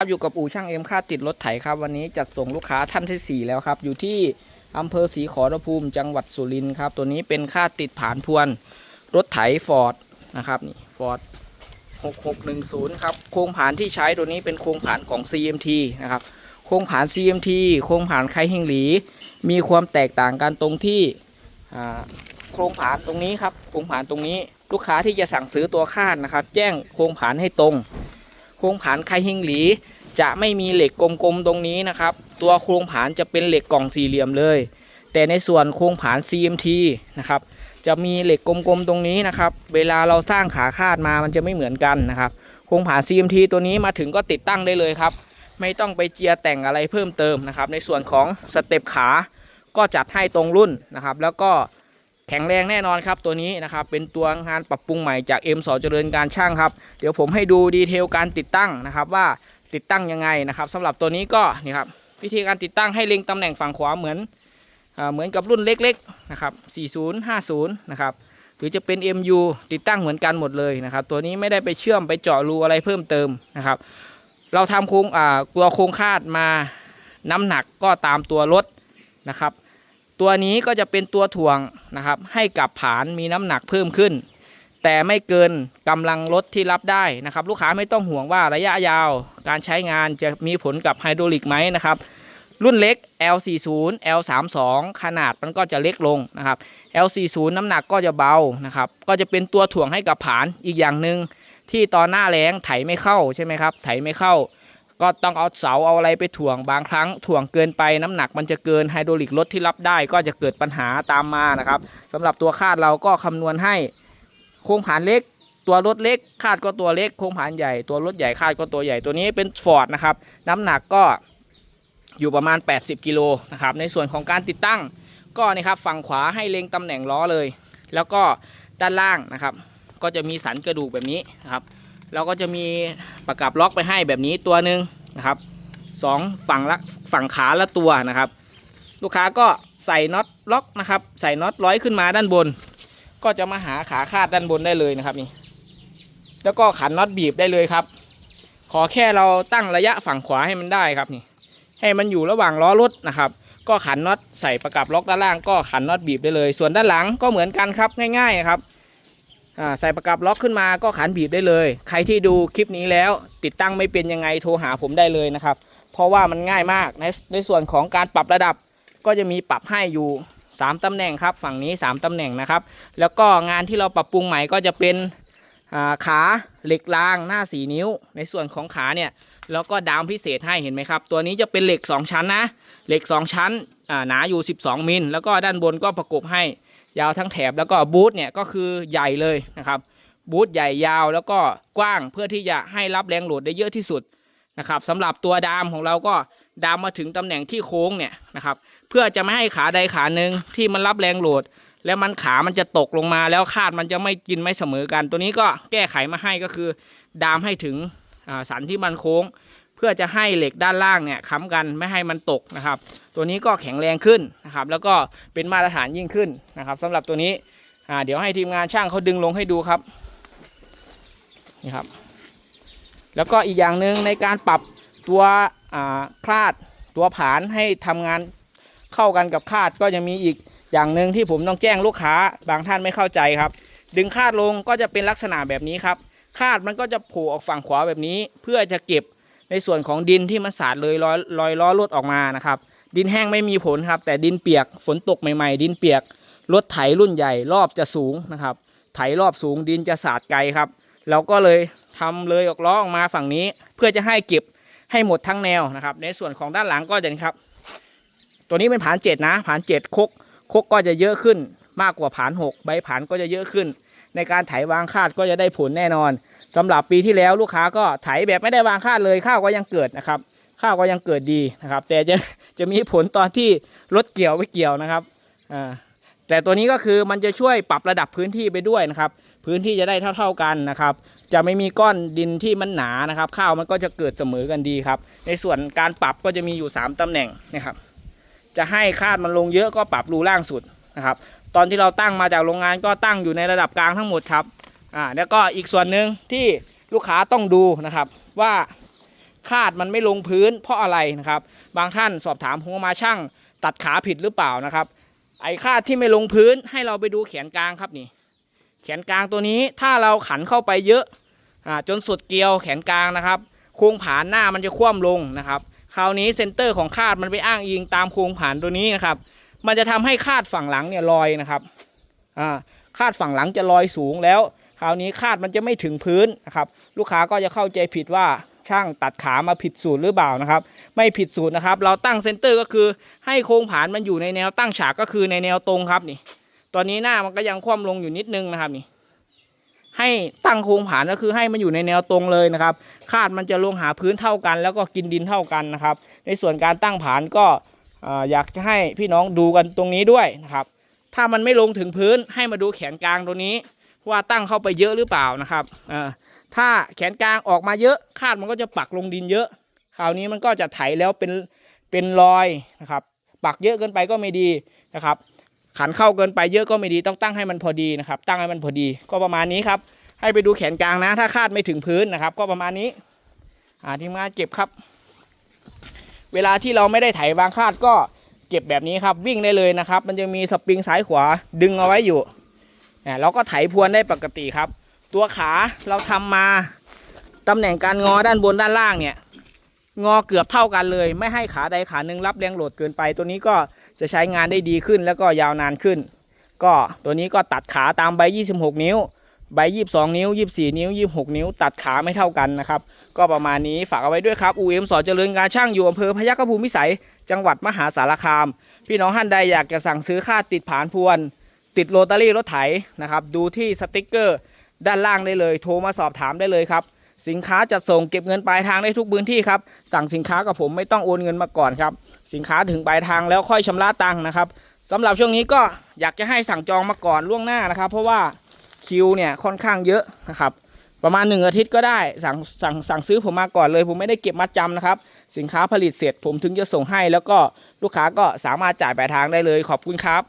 ครับอยู่กับอู่ช่างเอ็มค่าติดรถไถครับวันนี้จัดส่งลูกค้าท่านที่สี่แล้วครับ อยู่ที่อำเภอศรีขอรภูมิจังหวัดสุรินทร์ครับตัวนี้เป็นค่าติดผานพวนรถไถฟอร์ดนะครับนี่ฟอร์ด6610 ครับ โครงผานที่ใช้ตัวนี้เป็นโครงผานของ CMT นะครับโครงผาน CMT โครงผานไคฮิงหลี มีความแตกต่างกันตรงที่โครงผานตรงนี้ครับโครงผานตรงนี้ลูกค้าที่จะสั่งซื้อตัวคาดนะครับ แจ้งโครงผานให้ตรง โครงผานไคฮิงหลี จะไม่มีเหล็กกลมๆตรงนี้นะครับ ตัวโครงผานจะเป็นเหล็กกล่องสี่เหลี่ยมเลย แต่ในส่วนโครงผาน CMT นะครับจะมีเหล็กกลมๆตรงนี้นะครับ เวลาเราสร้างขาคาดมามันจะไม่เหมือนกันนะครับโครงผาน CMT ตัวนี้มาถึงก็ติดตั้งได้เลยครับ ไม่ต้องไปเจียแต่งอะไรเพิ่มเติมนะครับ ในส่วนของสเต็ปขาก็จัดให้ตรงรุ่นนะครับ แล้วก็ แข็งแรงแน่นอนครับตัวนี้นะครับเป็นตัวงานปรับปรุงใหม่จาก M สเจริญการช่างครับ เดี๋ยวผมให้ดูดีเทลการติดตั้งนะครับว่าติดตั้งยังไงนะครับสำหรับตัวนี้ก็นี่ครับวิธีการติดตั้งให้เล็งตำแหน่งฝั่งขวาเหมือนอเหมือนกับรุ่นเล็กๆนะครับ 40 50 นะครับ หรือจะเป็น MU ติดตั้งเหมือนกันหมดเลยนะครับ ตัวนี้ไม่ได้ไปเชื่อมไปเจาะรูอะไรเพิ่มเติมนะครับ เราทำโครงอ่าตัวโครงคาดมาน้ำหนักก็ตามตัวรถนะครับ ตัวนี้ก็จะเป็นตัวถ่วงนะครับให้กับผานมีน้ำหนักเพิ่มขึ้น แต่ไม่เกินกำลังรถที่รับได้นะครับ ลูกค้าไม่ต้องห่วงว่าระยะยาว การใช้งานจะมีผลกับไฮดรอลิกไหมนะครับ รุ่นเล็ก L40 L32 ขนาดมันก็จะเล็กลงนะครับ L40 น้ำหนักก็จะเบานะครับก็จะเป็นตัวถ่วงให้กับผานอีกอย่างหนึ่งที่ตอนหน้าแรงไถไม่เข้าใช่ไหมครับไถไม่เข้า ก็ต้องเอาเสาเอาอะไรไปถ่วงบางครั้งถ่วงเกินไปน้ำหนักมันจะเกินไฮดรอลิกรถที่รับได้ก็จะเกิดปัญหาตามมานะครับสำหรับตัวคาดเราก็คำนวณให้โครงผานเล็ก ตัวรถเล็กคาดก็ตัวเล็กโครงผานใหญ่ตัวรถใหญ่คาดก็ตัวใหญ่ตัวนี้เป็นฟอร์ดนะครับน้ำหนักก็อยู่ประมาณ 80 กิโลนะครับในส่วนของการติดตั้งก็นี่ครับฝั่งขวาให้เล็งตำแหน่งล้อเลย แล้วก็ด้านล่างนะครับ ก็จะมีสันกระดูกแบบนี้นะครับ เราก็จะมีประกับล็อกไปให้แบบนี้ตัวหนึ่งนะครับสองฝั่งละฝั่งขาละตัวนะครับ ลูกค้าก็ใส่น็อตล็อกนะครับ ใส่น็อตร้อยขึ้นมาด้านบน ก็จะมาหาขาคาดด้านบนได้เลยนะครับนี่แล้วก็ขันน็อตบีบได้เลยครับ ขอแค่เราตั้งระยะฝั่งขวาให้มันได้ครับนี่ ให้มันอยู่ระหว่างล้อรถนะครับ ก็ขันน็อตใส่ประกับล็อกด้านล่างก็ขันน็อตบีบได้เลย ส่วนด้านหลังก็เหมือนกันครับง่าย ๆ ครับ ใส่ประกับล็อกขึ้นมาก็ขันบีบได้เลย ใครที่ดูคลิปนี้แล้วติดตั้งไม่เป็นยังไงโทรหาผมได้เลยนะครับ เพราะว่ามันง่ายมากในในส่วนของการปรับระดับก็จะมีปรับให้อยู่ 3ตำแหน่งครับ ฝั่งนี้ 3ตำแหน่งนะครับ แล้วก็งานที่เราปรับปรุงใหม่ก็จะเป็นาขาเหล็กรางหน้า 4 นิ้ว ในส่วนของขาเนี่ยแล้วก็ดามพิเศษให้เห็นไหมครับ ตัวนี้จะเป็นเหล็ก 2 ชั้นนะเหล็ก 2 ชั้นหนาอยู่ 12 มิลแล้วก็ด้านบนก็ประกบให้ ยาวทั้งแถบแล้วก็บูทเนี่ยก็คือใหญ่เลยนะครับบูทใหญ่ยาวแล้วก็กว้างเพื่อที่จะให้รับแรงโหลดได้เยอะที่สุดนะครับสำหรับตัวดามของเราก็ดามมาถึงตำแหน่งที่โค้งเนี่ยนะครับเพื่อจะไม่ให้ขาใดขาหนึ่งที่มันรับแรงโหลด แล้วมันขามันจะตกลงมาแล้วคาดมันจะไม่กินไม่เสมอกัน ตัวนี้ก็แก้ไขมาให้ก็คือ ดามให้ถึงสันที่มันโค้ง เพื่อจะให้เหล็กด้านล่างเนี่ยค้ำกันไม่ให้มันตกนะครับ ตัวนี้ก็แข็งแรงขึ้นนะครับ แล้วก็เป็นมาตรฐานยิ่งขึ้นนะครับสำหรับตัวนี้อ่าเดี๋ยวให้ทีมงานช่างเขาดึงลงให้ดูครับนี่ครับ แล้วก็อีกอย่างหนึ่งในการปรับตัวอ่าคลาดตัวผานให้ทำงานเข้ากันกับคาดก็ยังมีอีกอย่างหนึ่งที่ผมต้องแจ้งลูกค้าบางท่านไม่เข้าใจครับ ดึงคาดลงก็จะเป็นลักษณะแบบนี้ครับคาดมันก็จะโผล่ออกฝั่งขวาแบบนี้ เพื่อจะเก็บ ในส่วนของดินที่มันสาดเลยลอยลอยล้อรถออกมานะครับ ดินแห้งไม่มีผลครับ แต่ดินเปียกฝนตกใหม่ๆ ดินเปียกรถไถรุ่นใหญ่รอบจะสูงนะครับ ไถรอบสูงดินจะสาดไกลครับเราก็เลยทำเลยออกล้อออกมาฝั่งนี้ เพื่อจะให้เก็บให้หมดทั้งแนวนะครับ ในส่วนของด้านหลังก็จะนี่ครับ ตัวนี้เป็นผานเจ็ดนะผานเจ็ดคกคกก็จะเยอะขึ้นมากกว่าผานหกใบผานก็จะเยอะขึ้น ในการไถวางคาดก็จะได้ผลแน่นอนสำหรับปีที่แล้วลูกค้าก็ไถแบบไม่ได้วางคาดเลยข้าวก็ยังเกิดนะครับ ข้าวก็ยังเกิดดีนะครับ แต่จะจะมีผลตอนที่รถเกี่ยวไปเกี่ยวนะครับอ่าแต่ตัวนี้ก็คือมันจะช่วยปรับระดับพื้นที่ไปด้วยนะครับ พื้นที่จะได้เท่า ๆกันนะครับ จะไม่มีก้อนดินที่มันหนานะครับ ข้าวมันก็จะเกิดเสมอกันดีครับ ในส่วนการปรับก็จะมีอยู่ 3ตำแหน่งนะครับ จะให้คาดมันลงเยอะก็ปรับรูล่างสุดนะครับ ตอนที่เราตั้งมาจากโรงงานก็ตั้งอยู่ในระดับกลางทั้งหมดครับอ่าแล้วก็อีกส่วนหนึ่งที่ลูกค้าต้องดูนะครับว่าคาดมันไม่ลงพื้นเพราะอะไรนะครับ บางท่านสอบถามผมมาช่างตัดขาผิดหรือเปล่านะครับ ไอ้คาดที่ไม่ลงพื้นให้เราไปดูแขนกลางครับนี่ แขนกลางตัวนี้ถ้าเราขันเข้าไปเยอะอ่าจนสุดเกลียวแขนกลางนะครับโครงผานหน้ามันจะคว่ำลงนะครับ คราวนี้เซนเตอร์ของคาดมันไปอ้างอิงตามโครงผานตัวนี้นะครับ มันจะทำให้คาดฝั่งหลังเนี่ยลอยนะครับอ่าคาดฝั่งหลังจะลอยสูงแล้ว คราวนี้คาดมันจะไม่ถึงพื้นนะครับ ลูกค้าก็จะเข้าใจผิดว่าช่างตัดขามาผิดสูตรหรือเปล่านะครับ ไม่ผิดสูตรนะครับ เราตั้งเซนเตอร์ก็คือให้โครงผานมันอยู่ในแนวตั้งฉากก็คือในแนวตรงครับนี่ ตอนนี้หน้ามันก็ยังคว่ำลงอยู่นิดนึงนะครับนี่ ให้ตั้งโครงผานก็คือให้มันอยู่ในแนวตรงเลยนะครับ คาดมันจะลงหาพื้นเท่ากัน แล้วก็กินดินเท่ากันนะครับ ในส่วนการตั้งผานก็ อยากจะให้พี่น้องดูกันตรงนี้ด้วยนะครับ ถ้ามันไม่ลงถึงพื้นให้มาดูแขนกลางตัวนี้ ว่าตั้งเข้าไปเยอะหรือเปล่านะครับถ้าแขนกลางออกมาเยอะคาดมันก็จะปักลงดินเยอะ คราวนี้มันก็จะไถแล้วเป็นเป็นรอยนะครับ ปักเยอะเกินไปก็ไม่ดีนะครับ ขันเข้าเกินไปเยอะก็ไม่ดีต้องตั้งให้มันพอดีนะครับ ตั้งให้มันพอดีก็ประมาณนี้ครับ ให้ไปดูแขนกลางนะ ถ้าคาดไม่ถึงพื้นนะครับ ก็ประมาณนี้อ่าทีมงานเก็บครับ เวลาที่เราไม่ได้ไถวางคาดก็เก็บแบบนี้ครับวิ่งได้เลยนะครับ มันจะมีสปริงซ้ายขวาดึงเอาไว้อยู่อ่าเราก็ไถพรวนได้ปกติครับ ตัวขาเราทำมาตำแหน่งการงอด้านบนด้านล่างเนี่ย งอเกือบเท่ากันเลย ไม่ให้ขาใดขาหนึ่งรับแรงโหลดเกินไป ตัวนี้ก็จะใช้งานได้ดีขึ้นแล้วก็ยาวนานขึ้น ก็ตัวนี้ก็ตัดขาตามใบ 26 นิ้ว ใบ 22 นิ้ว 24 นิ้ว 26 นิ้ว ตัดขาไม่เท่ากันนะครับ ก็ประมาณนี้ฝากเอาไว้ด้วยครับ UM สอเจริญงานช่างอยู่อำเภอพยัคฆภูมิพิสัย จังหวัดมหาสารคาม พี่น้องท่านใดอยากจะสั่งซื้อค่าติดผานพวน ติดโรตารี่รถไถนะครับ ดูที่สติกเกอร์ด้านล่างได้เลย โทรมาสอบถามได้เลยครับ สินค้าจัดส่งเก็บเงินปลายทางได้ทุกพื้นที่ครับ สั่งสินค้ากับผมไม่ต้องโอนเงินมาก่อนครับ สินค้าถึงปลายทางแล้วค่อยชำระตังค์นะครับสำหรับช่วงนี้ก็อยากจะให้สั่งจองมาก่อนล่วงหน้านะครับ เพราะว่า คิวเนี่ยค่อนข้างเยอะนะครับ ประมาณหนึ่งอาทิตย์ก็ได้สั่งสั่งสั่งซื้อผมมาก่อนเลย ผมไม่ได้เก็บมัดจำนะครับ สินค้าผลิตเสร็จผมถึงจะส่งให้ แล้วก็ลูกค้าก็สามารถจ่ายปลายทางได้เลยขอบคุณครับ